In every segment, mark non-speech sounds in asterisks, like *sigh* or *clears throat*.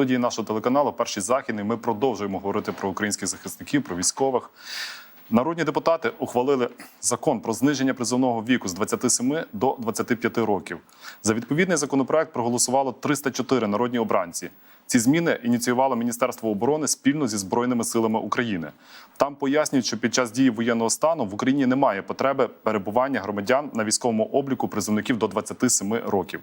студії нашого телеканалу Перший західний ми продовжуємо говорити про українських захисників, про військових. Народні депутати ухвалили закон про зниження призовного віку з 27 до 25 років. За відповідний законопроект проголосувало 304 народні обранці. Ці зміни ініціювало Міністерство оборони спільно зі збройними силами України. Там пояснюють, що під час дії воєнного стану в Україні немає потреби перебування громадян на військовому обліку призовників до 27 років.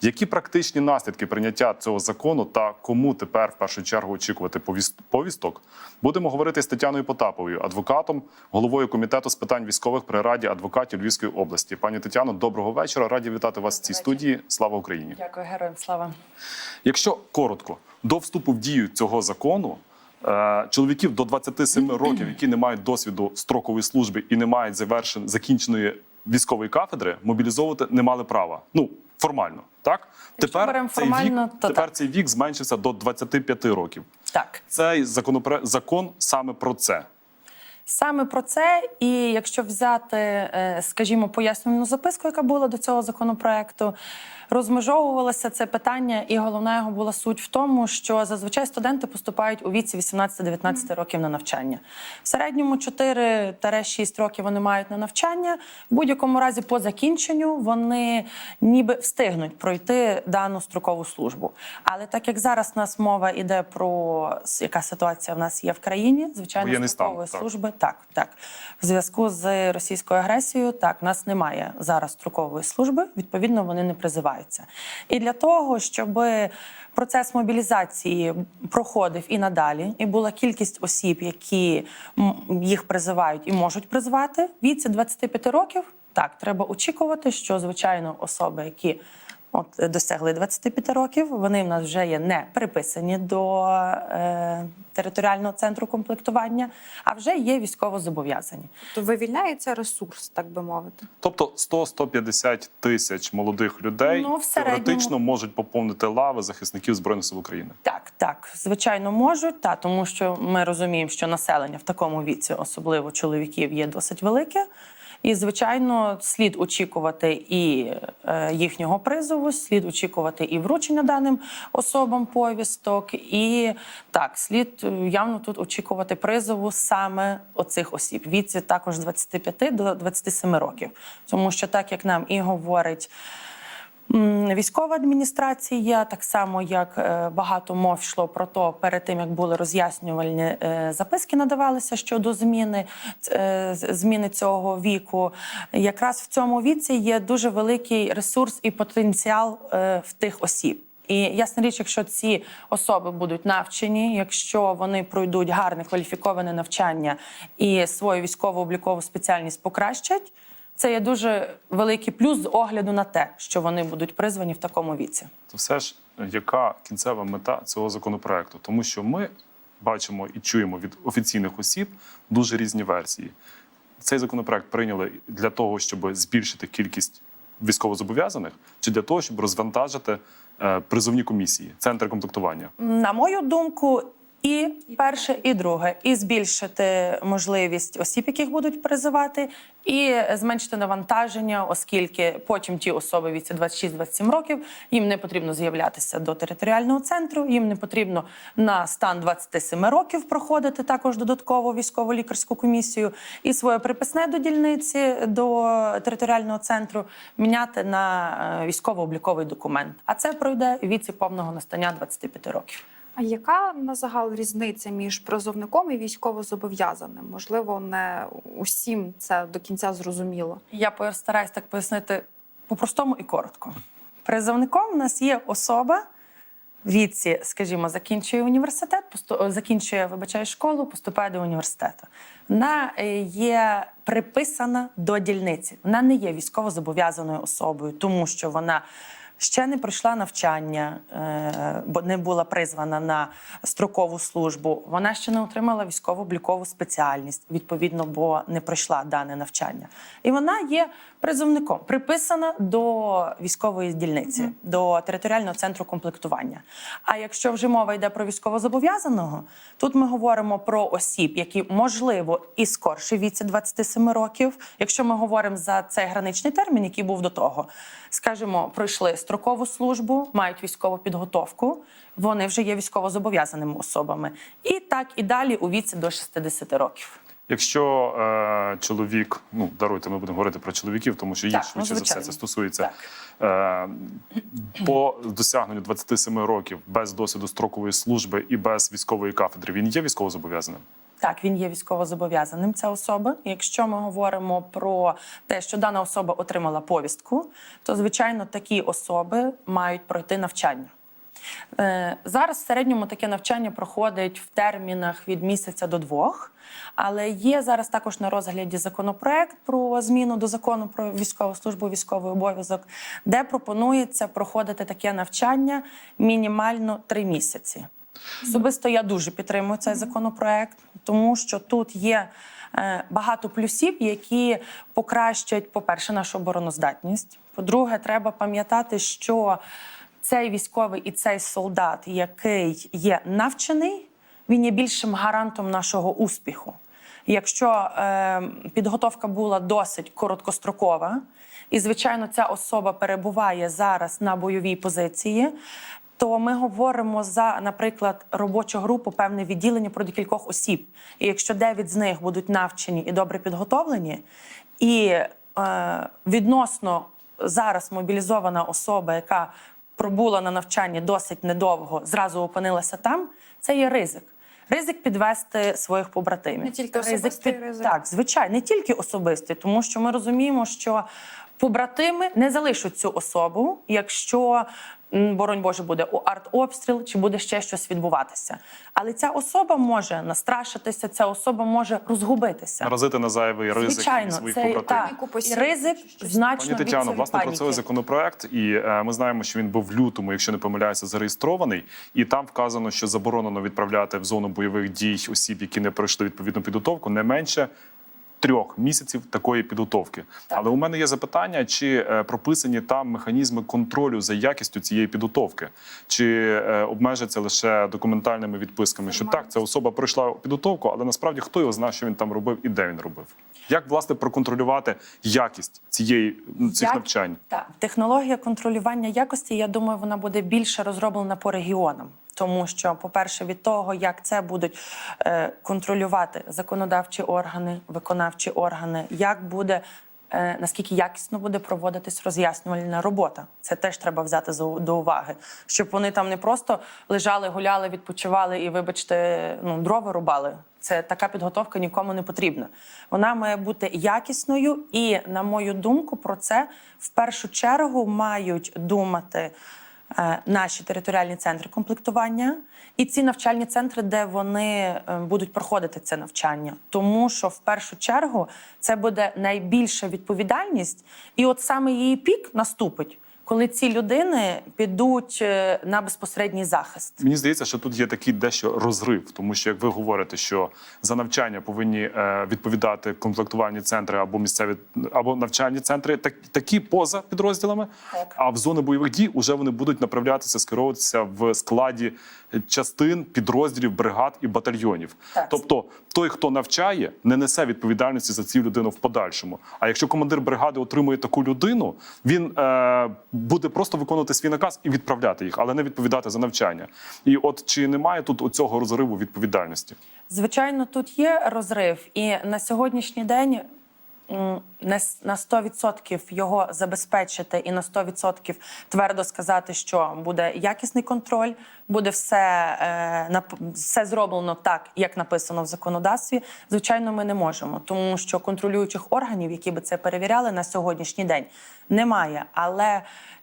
Які практичні наслідки прийняття цього закону та кому тепер в першу чергу очікувати повіст- повісток? Будемо говорити з Тетяною Потаповою, адвокатом, головою комітету з питань військових при раді адвокатів Львівської області. Пані Тетяно, доброго вечора. Раді вітати вас в цій студії. Слава Україні! Дякую, героям слава. Якщо коротко, до вступу в дію цього закону е, чоловіків до 27 *clears throat* років, які не мають досвіду строкової служби і не мають завершен закінченої військової кафедри, мобілізовувати не мали права. Ну формально, так Якщо беремо цей формально, вік, то тепер так. цей вік зменшився до 25 років. Так, Цей законопроект закон саме про це. Саме про це, і якщо взяти, е, скажімо, пояснювальну записку, яка була до цього законопроекту, розмежовувалося це питання, і головна його була суть в тому, що зазвичай студенти поступають у віці 18-19 років на навчання. В середньому 4-6 років вони мають на навчання. В будь-якому разі, по закінченню, вони ніби встигнуть пройти дану строкову службу. Але так як зараз у нас мова йде про яка ситуація в нас є в країні, звичайно, строкової служби так, так. В зв'язку з російською агресією, так, нас немає зараз строкової служби, відповідно, вони не призиваються. І для того, щоб процес мобілізації проходив і надалі, і була кількість осіб, які їх призивають і можуть призвати, віці 25 років, так, треба очікувати, що, звичайно, особи, які От е, досягли 25 років. Вони в нас вже є не приписані до е, територіального центру комплектування, а вже є військово зобов'язані. То вивільняється ресурс, так би мовити. Тобто 100-150 тисяч молодих людей Ну, в середньому. теоретично можуть поповнити лави захисників збройних сил України. Так, так, звичайно, можуть, та тому що ми розуміємо, що населення в такому віці, особливо чоловіків, є досить велике. І, звичайно, слід очікувати і е, їхнього призову, слід очікувати і вручення даним особам повісток. І так, слід е, явно тут очікувати призову саме оцих осіб. Віці також з 25 до 27 років. Тому що, так як нам і говорить. Військова адміністрація, так само як е, багато мов йшло про то, перед тим як були роз'яснювальні е, записки, надавалися щодо зміни е, зміни цього віку. Якраз в цьому віці є дуже великий ресурс і потенціал в тих осіб. І ясна річ, якщо ці особи будуть навчені, якщо вони пройдуть гарне кваліфіковане навчання і свою військово-облікову спеціальність покращать. Це є дуже великий плюс з огляду на те, що вони будуть призвані в такому віці. то все ж яка кінцева мета цього законопроекту? Тому що ми бачимо і чуємо від офіційних осіб дуже різні версії. Цей законопроект прийняли для того, щоб збільшити кількість військовозобов'язаних, чи для того, щоб розвантажити е, призовні комісії, центри комплектування. На мою думку, і перше, і друге, і збільшити можливість осіб, яких будуть призивати, і зменшити навантаження, оскільки потім ті особи віці 26-27 років їм не потрібно з'являтися до територіального центру, їм не потрібно на стан 27 років проходити також додатково військово-лікарську комісію і своє приписне до дільниці до територіального центру міняти на е, військово-обліковий документ. А це пройде віці повного настання 25 років. Яка на загал різниця між призовником і військовозобов'язаним? Можливо, не усім це до кінця зрозуміло. Я постараюсь так пояснити по-простому і коротко. Призовником у нас є особа віці, скажімо, закінчує університет, закінчує, вибачаю, школу, поступає до університету. Вона е, є приписана до дільниці. Вона не є військово зобов'язаною особою, тому що вона. Ще не пройшла навчання, е, бо не була призвана на строкову службу. Вона ще не отримала військово-облікову спеціальність, відповідно, бо не пройшла дане навчання. І вона є призовником, приписана до військової дільниці, до територіального центру комплектування. А якщо вже мова йде про військовозобов'язаного, тут ми говоримо про осіб, які можливо і скорше віці 27 років. Якщо ми говоримо за цей граничний термін, який був до того, скажімо, пройшли строкову службу, мають військову підготовку, вони вже є військовозобов'язаними особами. І так і далі у віці до 60 років. Якщо е, чоловік, ну даруйте, ми будемо говорити про чоловіків, тому що їх Так, ну, швидше за все це стосується е, по досягненню 27 років без досвіду строкової служби і без військової кафедри. Він є військовозобов'язаним. Так, він є військовозобов'язаним. Ця особа. Якщо ми говоримо про те, що дана особа отримала повістку, то звичайно такі особи мають пройти навчання. Е, Зараз в середньому таке навчання проходить в термінах від місяця до двох, але є зараз також на розгляді законопроект про зміну до закону про військову службу, військовий обов'язок, де пропонується проходити таке навчання мінімально три місяці. Особисто я дуже підтримую цей законопроект, тому що тут є е, багато плюсів, які покращать, по-перше, нашу обороноздатність. По-друге, треба пам'ятати, що цей військовий і цей солдат, який є навчений, він є більшим гарантом нашого успіху. Якщо е, підготовка була досить короткострокова, і звичайно, ця особа перебуває зараз на бойовій позиції. То ми говоримо за, наприклад, робочу групу, певне відділення про декількох осіб. І якщо 9 з них будуть навчені і добре підготовлені, і е, відносно зараз мобілізована особа, яка пробула на навчанні досить недовго, зразу опинилася там, це є ризик. Ризик підвести своїх побратимів. Не тільки особистий ризик. Так, звичайно, не тільки особистий, тому що ми розуміємо, що побратими не залишать цю особу, якщо, боронь Боже, буде у артобстріл чи буде ще щось відбуватися. Але ця особа може настрашитися, ця особа може розгубитися. Наразити на зайвий ризик Звичайно, своїх це побратимів. так, і ризик значно Пані Тетяно, від власне про цей законопроект, і е, ми знаємо, що він був в лютому, якщо не помиляюся, зареєстрований, і там вказано, що заборонено відправляти в зону бойових дій осіб, які не пройшли відповідну підготовку, не менше. Трьох місяців такої підготовки, Так. але у мене є запитання: чи е, прописані там механізми контролю за якістю цієї підготовки, чи е, обмежаться лише документальними відписками? Що так, ця особа пройшла підготовку, але насправді хто його знає, що він там робив і де він робив? Як власне проконтролювати якість цієї цих Як- навчань? Так, технологія контролювання якості, я думаю, вона буде більше розроблена по регіонам. Тому що, по-перше, від того, як це будуть е, контролювати законодавчі органи, виконавчі органи, як буде е, наскільки якісно буде проводитись роз'яснювальна робота, це теж треба взяти до уваги, щоб вони там не просто лежали, гуляли, відпочивали і, вибачте, ну дрова рубали. Це така підготовка нікому не потрібна. Вона має бути якісною, і, на мою думку, про це в першу чергу мають думати наші територіальні центри комплектування і ці навчальні центри, де вони е, будуть проходити це навчання. Тому що в першу чергу це буде найбільша відповідальність, і от саме її пік наступить. Коли ці людини підуть е, на безпосередній захист, Мені здається, що тут є такий дещо розрив, тому що як ви говорите, що за навчання повинні е, відповідати комплектувальні центри або місцеві або навчальні центри, так такі поза підрозділами. Так. А в зони бойових дій вже вони будуть направлятися, скеровуватися в складі частин, підрозділів, бригад і батальйонів. Так. Тобто, той, хто навчає, не несе відповідальності за цю людину в подальшому. А якщо командир бригади отримує таку людину, він е, буде просто виконувати свій наказ і відправляти їх, але не відповідати за навчання. І от чи немає тут оцього розриву відповідальності? Звичайно, тут є розрив, і на сьогоднішній день на на 100% його забезпечити і на 100% твердо сказати, що буде якісний контроль, буде все, е, все зроблено так, як написано в законодавстві. Звичайно, ми не можемо, тому що контролюючих органів, які би це перевіряли на сьогоднішній день, немає. Але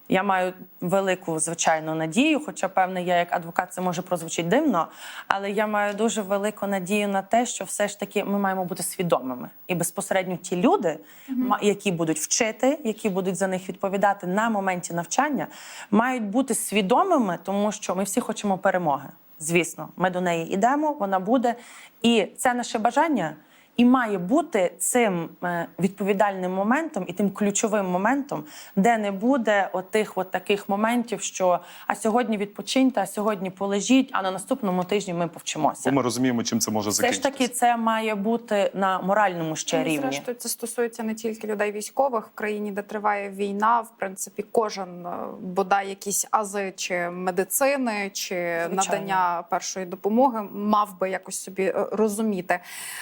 я маю велику звичайну надію, хоча певне, я як адвокат це може прозвучить дивно, але я маю дуже велику надію на те, що все ж таки ми маємо бути свідомими. І безпосередньо ті люди, ма- які будуть вчити, які будуть за них відповідати на моменті навчання, мають бути свідомими, тому що ми всі хочемо перемоги. Звісно, ми до неї йдемо, вона буде, і це наше бажання. І має бути цим е, відповідальним моментом і тим ключовим моментом, де не буде отих от таких моментів, що а сьогодні відпочиньте, а сьогодні полежіть, а на наступному тижні ми повчимося. Бо ми розуміємо, чим це може Все ж таки, це має бути на моральному ще Ну, рівні. Зрештою, це стосується не тільки людей військових в країні, де триває війна. В принципі, кожен е, бодай якісь ази чи медицини, чи Звичайно. надання першої допомоги мав би якось собі е, розуміти.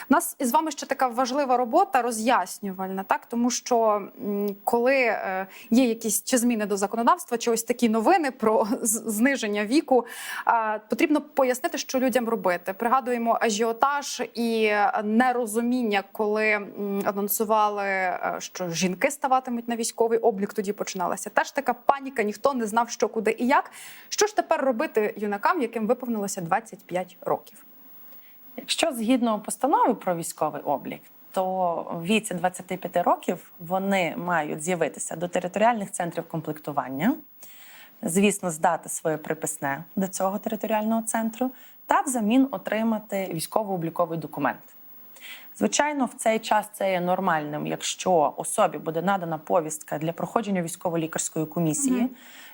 Нас із вами ще така важлива робота роз'яснювальна, так тому що коли е, є якісь чи зміни до законодавства, чи ось такі новини про зниження віку, потрібно пояснити, що людям робити. Пригадуємо ажіотаж і нерозуміння, коли анонсували, е, що жінки ставатимуть на військовий облік. Тоді починалася теж така паніка. Ніхто не знав, що куди і як. Що ж тепер робити юнакам, яким виповнилося 25 років? Якщо згідно постанови про військовий облік, то в віці 25 років вони мають з'явитися до територіальних центрів комплектування, звісно, здати своє приписне до цього територіального центру та взамін отримати військово-обліковий документ. Звичайно, в цей час це є нормальним, якщо особі буде надана повістка для проходження військово-лікарської комісії.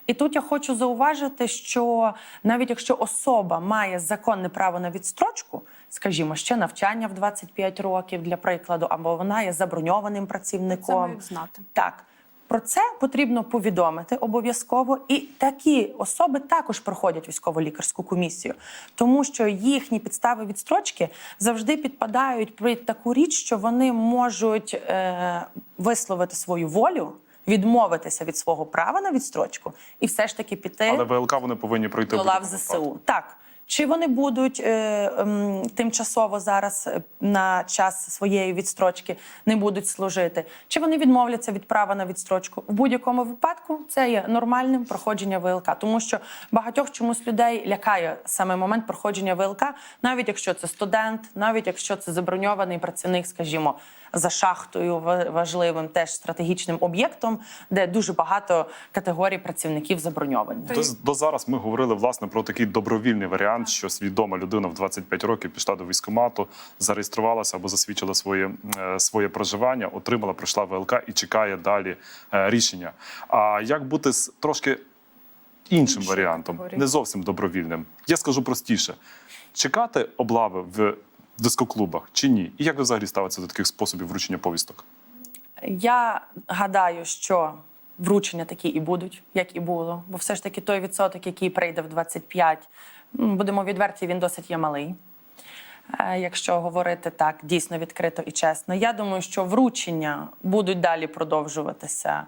І тут я хочу зауважити, що навіть якщо особа має законне право на відстрочку, скажімо, ще навчання в 25 років для прикладу, або вона є заброньованим Це працівником, мають знати. так. Про це потрібно повідомити обов'язково, і такі особи також проходять військово-лікарську комісію, тому що їхні підстави відстрочки завжди підпадають під таку річ, що вони можуть е, висловити свою волю, відмовитися від свого права на відстрочку і все ж таки піти Але ВЛК вони повинні пройти до лав ЗСУ. Так. Чи вони будуть е, ем, тимчасово зараз е, на час своєї відстрочки не будуть служити? Чи вони відмовляться від права на відстрочку? В будь-якому випадку це є нормальним проходження ВЛК, тому що багатьох чомусь людей лякає саме момент проходження ВЛК, навіть якщо це студент, навіть якщо це заброньований працівник, скажімо, за шахтою важливим теж стратегічним об'єктом, де дуже багато категорій працівників заброньовані. До, до зараз ми говорили власне про такий добровільний варіант, що свідома людина в 25 років пішла до військкомату, зареєструвалася або засвідчила своє, е, своє проживання, отримала, пройшла ВЛК і чекає далі е, рішення. А як бути з трошки іншим варіантом, категорією. не зовсім добровільним? Я скажу простіше: чекати облави в дискоклубах чи ні? І як ви взагалі ставитеся до таких способів вручення повісток? Я гадаю, що вручення такі і будуть, як і було. Бо все ж таки той відсоток, який прийде в 25, м, будемо відверті, він досить є малий. Е, Якщо говорити так дійсно відкрито і чесно, я думаю, що вручення будуть далі продовжуватися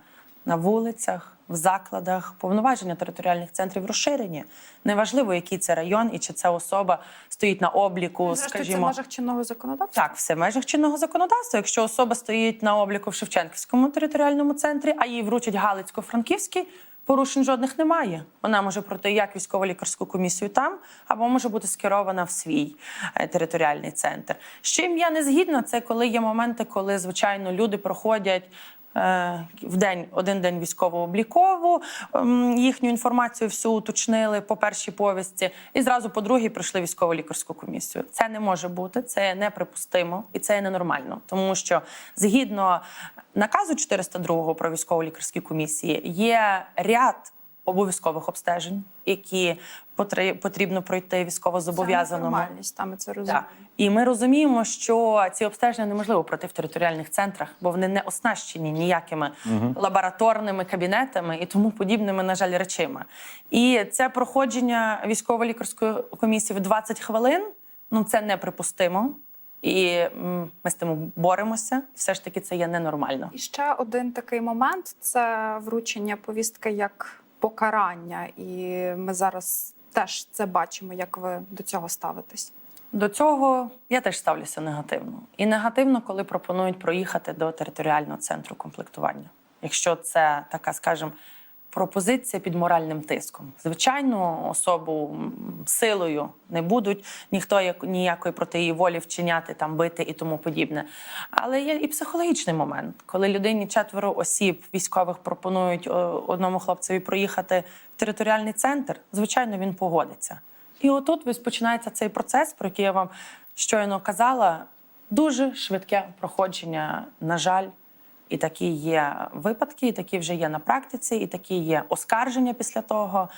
на вулицях, в закладах, повноваження територіальних центрів розширені. Неважливо, який це район і чи ця особа стоїть на обліку, Зрештою, це в межах чинного законодавства. так, все в межах чинного законодавства. Якщо особа стоїть на обліку в Шевченківському територіальному центрі, а їй вручать Галицько-Франківський, порушень жодних немає. Вона може пройти як військово-лікарську комісію там, або може бути скерована в свій е, територіальний центр. З чим я не згідна, це коли є моменти, коли звичайно люди проходять. Е, В день один день військово-облікову ем, їхню інформацію всю уточнили по першій повісті, і зразу по другій прийшли військово-лікарську комісію. Це не може бути, це неприпустимо і це ненормально, тому що згідно наказу 402 про військово-лікарські комісії є ряд обов'язкових обстежень, які потрібно пройти Це військовозобов'язаному. нормальність, там ми це розуміємо. Так. І ми розуміємо, що ці обстеження неможливо пройти в територіальних центрах, бо вони не оснащені ніякими лабораторними кабінетами і тому подібними, на жаль, речима. І це проходження військово-лікарської комісії в 20 хвилин. Ну це неприпустимо. І ми з тим боремося. І все ж таки це є ненормально. І ще один такий момент це вручення повістки як покарання. І ми зараз теж це бачимо, як ви до цього ставитесь. До цього я теж ставлюся негативно. І негативно, коли пропонують проїхати до територіального центру комплектування. Якщо це така, скажімо, пропозиція під моральним тиском. Звичайно, особу силою не будуть ніхто як- ніякої проти її волі вчиняти, там бити і тому подібне. Але є і психологічний момент, коли людині четверо осіб військових пропонують одному хлопцеві проїхати в територіальний центр. Звичайно, він погодиться. І отут ось починається цей процес, про який я вам щойно казала. дуже швидке проходження, на жаль. І такі є випадки, і такі вже є на практиці, і такі є оскарження після того.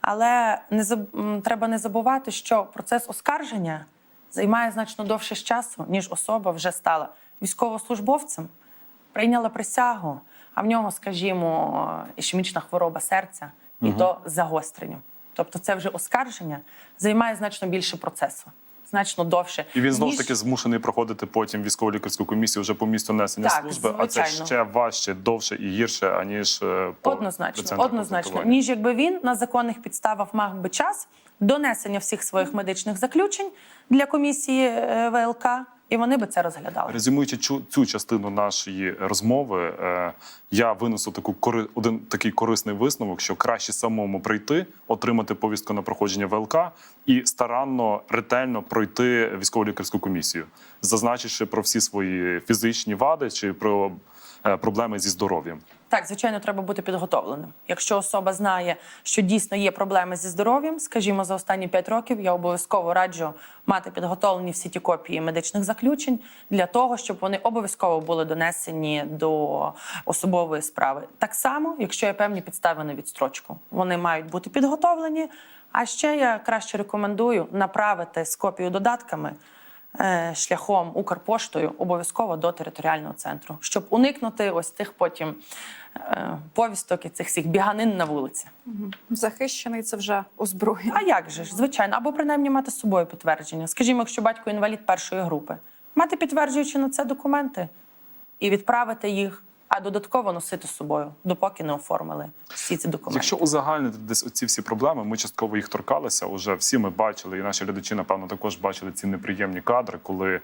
Але не заб- треба не забувати, що процес оскарження займає значно довше часу, ніж особа вже стала військовослужбовцем, прийняла присягу, а в нього, скажімо, ішемічна хвороба серця, і то з загостренням. Тобто, це вже оскарження займає значно більше процесу, значно довше. І він знову ж таки змушений проходити потім військово-лікарську комісію вже по місту несення Так, служби, а це ще важче, довше і гірше, аніж е, по Однозначно, однозначно, ніж якби він на законних підставах мав би час донесення всіх своїх медичних заключень для комісії е, ВЛК, і вони би це розглядали. Резюмуючи цю, частину нашої розмови, е, я винесу таку кори, один такий корисний висновок, що краще самому прийти, отримати повістку на проходження ВЛК і старанно, ретельно пройти військово-лікарську комісію, зазначивши про всі свої фізичні вади чи про е, проблеми зі здоров'ям. Так, звичайно, треба бути підготовленим. Якщо особа знає, що дійсно є проблеми зі здоров'ям, скажімо, за останні 5 років, я обов'язково раджу мати підготовлені всі ті копії медичних заключень для того, щоб вони обов'язково були донесені до особової справи. Так само, якщо є певні підстави на відстрочку, вони мають бути підготовлені. А ще я краще рекомендую направити з копією додатками шляхом Укрпоштою обов'язково до територіального центру, щоб уникнути ось тих потім е, повісток і цих всіх біганин на вулиці. Захищений це вже озброєння. А як же ж, звичайно, або принаймні мати з собою підтвердження. Скажімо, якщо батько інвалід першої групи, мати підтверджуючи на це документи і відправити їх, а додатково носити з собою, допоки не оформили всі ці документи. Якщо узагальнити десь оці всі проблеми, ми частково їх торкалися. Уже всі ми бачили, і наші глядачі, напевно, також бачили ці неприємні кадри, коли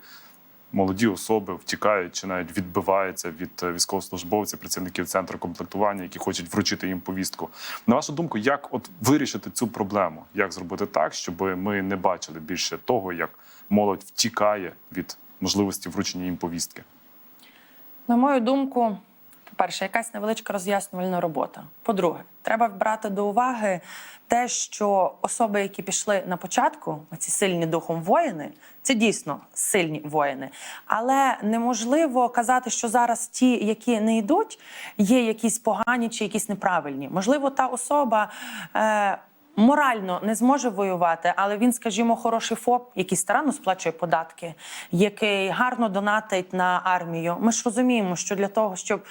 молоді особи втікають чи навіть відбиваються від е, військовослужбовців, працівників центру комплектування, які хочуть вручити їм повістку. На вашу думку, як от вирішити цю проблему? Як зробити так, щоб ми не бачили більше того, як молодь втікає від можливості вручення їм повістки? На мою думку, по-перше, якась невеличка роз'яснювальна робота. По-друге, треба брати до уваги те, що особи, які пішли на початку, ці сильні духом воїни, це дійсно сильні воїни. Але неможливо казати, що зараз ті, які не йдуть, є якісь погані чи якісь неправильні. Можливо, та особа. Е- морально не зможе воювати, але він, скажімо, хороший ФОП, який старанно сплачує податки, який гарно донатить на армію. Ми ж розуміємо, що для того, щоб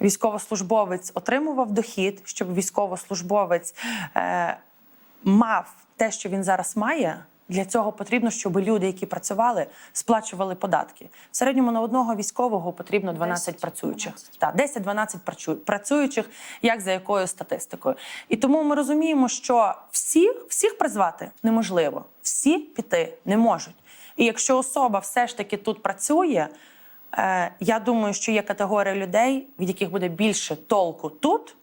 військовослужбовець отримував дохід, щоб військовослужбовець е, мав те, що він зараз має. Для цього потрібно, щоб люди, які працювали, сплачували податки. В середньому на одного військового потрібно 12 10, працюючих. 12. Так, 10-12 працю- працюючих, як за якою статистикою. І тому ми розуміємо, що всіх, всіх призвати неможливо, всі піти не можуть. І якщо особа все ж таки тут працює, е, я думаю, що є категорія людей, від яких буде більше толку тут.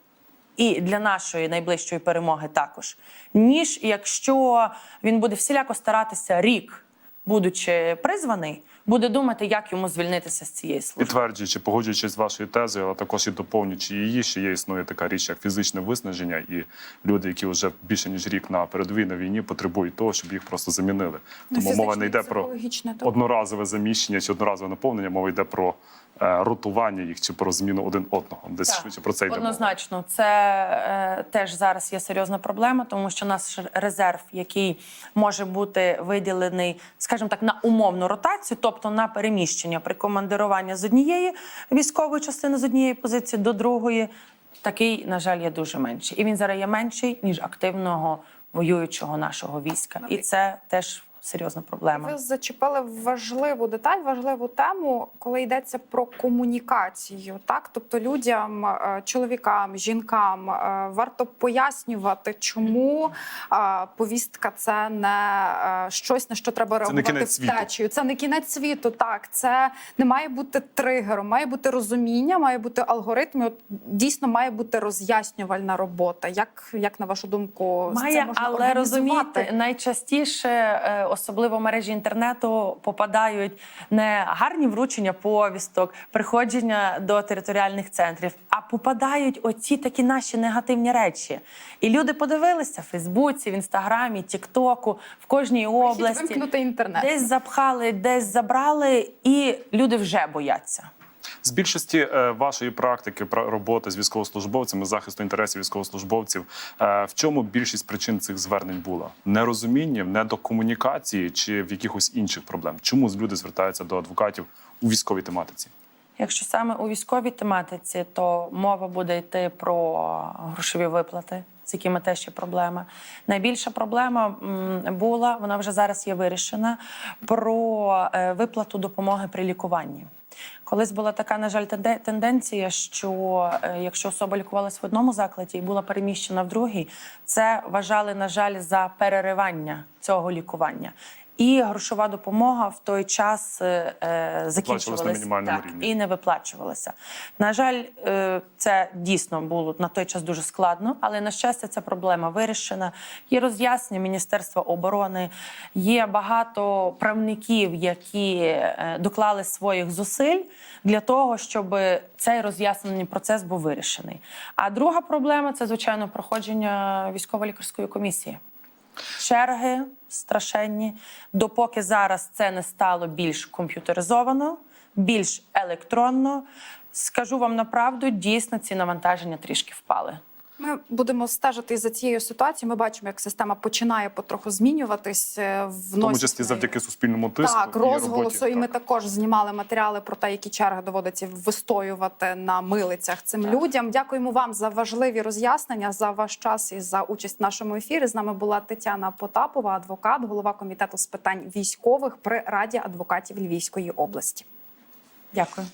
І для нашої найближчої перемоги також, ніж якщо він буде всіляко старатися рік, будучи призваний, буде думати, як йому звільнитися з цієї служби. Підтверджуючи, погоджуючись з вашою тезою, але також і доповнюючи її, що є існує така річ, як фізичне виснаження, і люди, які вже більше ніж рік на передовій на війні, потребують того, щоб їх просто замінили. Ну, Тому мова не йде про психологічне, одноразове заміщення чи одноразове наповнення, мова йде про ротування їх чи про зміну один одного. Десь Так, швидше про це йде. мова. Однозначно, це е, теж зараз є серйозна проблема, тому що наш резерв, який може бути виділений, скажімо так, на умовну ротацію, тобто на переміщення при командируванні з однієї військової частини з однієї позиції до другої, такий, на жаль, є дуже менший. І він зараз є менший ніж активного воюючого нашого війська. І це теж серйозна проблема. Ви зачепили важливу деталь, важливу тему, коли йдеться про комунікацію. Так, тобто людям, е, чоловікам, жінкам е, варто пояснювати, чому е, повістка це не щось, на що треба реагувати втечею. Це не кінець світу. Так, це не має бути тригером, має бути розуміння, має бути алгоритм. От дійсно має бути роз'яснювальна робота. Як, як на вашу думку, це можна але розумієте, найчастіше особливо в мережі інтернету, попадають не гарні вручення повісток, приходження до територіальних центрів, а попадають оці такі наші негативні речі. І люди подивилися в Фейсбуці, в інстаграмі, Тіктоку, в кожній області. вимкнути інтернет. Десь запхали, десь забрали, і люди вже бояться. З більшості е, вашої практики пра- роботи з військовослужбовцями, захисту інтересів військовослужбовців, е, в чому більшість причин цих звернень була? Нерозуміння, недокомунікації чи в якихось інших проблем? Чому люди звертаються до адвокатів у військовій тематиці? Якщо саме у військовій тематиці, то мова буде йти про грошові виплати, з якими теж є проблема. Найбільша проблема була, вона вже зараз є вирішена, про е, виплату допомоги при лікуванні. Колись була така, на жаль, тенденція, що е, якщо особа лікувалась в одному закладі і була переміщена в другий, це вважали, на жаль, за переривання цього лікування. І грошова допомога в той час е, е, закінчувалася на так, рівні. і не виплачувалася. На жаль, е, це дійсно було на той час дуже складно, але на щастя, ця проблема вирішена. Є роз'яснення Міністерства оборони, є багато правників, які е, доклали своїх зусиль для того, щоб цей роз'яснений процес був вирішений. А друга проблема це звичайно проходження військово-лікарської комісії. Черги страшенні. Допоки зараз це не стало більш комп'ютеризовано, більш електронно. Скажу вам на правду, дійсно ці навантаження трішки впали. Ми будемо стежити за цією ситуацією. Ми бачимо, як система починає потроху змінюватись. е, В тому числі завдяки суспільному тиску так, і розголосу. роботі. І ми Так. також знімали матеріали про те, які черги доводиться вистоювати на милицях цим людям. Дякуємо вам за важливі роз'яснення, за ваш час і за участь в нашому ефірі. З нами була Тетяна Потапова, адвокат, голова комітету з питань військових при Раді адвокатів Львівської області. Дякую.